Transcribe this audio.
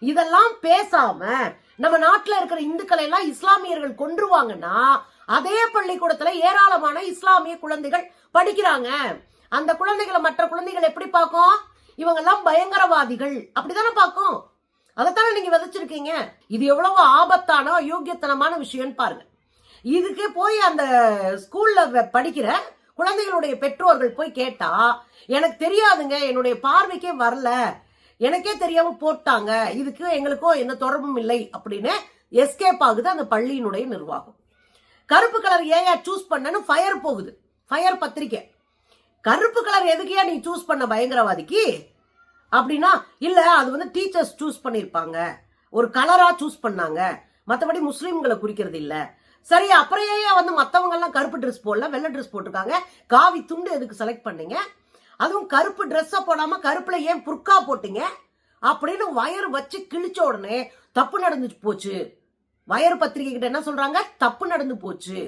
இதெல்லாம் பேசாம நம்ம நாட்டுல இருக்கிற இந்துக்களை எல்லாம் இஸ்லாமியர்கள் கொன்றுவாங்கன்னா அதே பள்ளிக்கூடத்துல ஏராளமான இஸ்லாமிய குழந்தைகள் படிக்கிறாங்க. அந்த குழந்தைகளை மற்ற குழந்தைகள் எப்படி பார்க்கும்? இவங்க எல்லாம் பயங்கரவாதிகள். அப்படிதானே பார்க்கும்? அதைத்தானே நீங்க விதைச்சிருக்கீங்க? இது எவ்வளவு ஆபத்தான அயோக்கியத்தனமான விஷயம்னு பாருங்க. இதுக்கு போய் அந்த ஸ்கூல்ல படிக்கிற குழந்தைகளுடைய பெற்றோர்கள் போய் கேட்டா எனக்கு தெரியாதுங்க என்னுடைய பார்வைக்கே வரல. எனக்கே தெரியாம போட்டாங்க. இதுக்கு எங்களுக்கும் எந்த தொடர்பும் இல்லை அப்படின்னு எஸ்கேப் ஆகுது அந்த பள்ளியினுடைய நிர்வாகம். கருப்பு கலர் ஏயா சூஸ் பண்ணனு ஃபயர் போகுது. ஃபயர் பத்திரிக்கை. கருப்பு கலர் எதுக்கையா நீ சூஸ் பண்ண பயங்கரவாதிக்கு? அப்படின்னா இல்ல அது வந்து டீச்சர்ஸ் சூஸ் பண்ணிருப்பாங்க. ஒரு கலரா சூஸ் பண்ணாங்க. மற்றபடி முஸ்லீம்களை குறிக்கிறது இல்ல. சரி அப்புறம் ஏன் வந்து மற்றவங்கெல்லாம் கருப்பு ட்ரெஸ் போடல வெள்ளை ட்ரெஸ் போட்டிருக்காங்க? காவி துண்டு எதுக்கு செலக்ட் பண்ணீங்க? அதுவும் கருப்பு ட்ரெஸ்ஸை போடாமல் கருப்பில் ஏன் புர்க்கா போட்டீங்க? அப்படின்னு வயர் வச்சு கிழிச்ச உடனே தப்பு நடந்துச்சு போச்சு. வயர் பத்திரிகை கிட்ட என்ன சொல்றாங்க? தப்பு நடந்து போச்சு.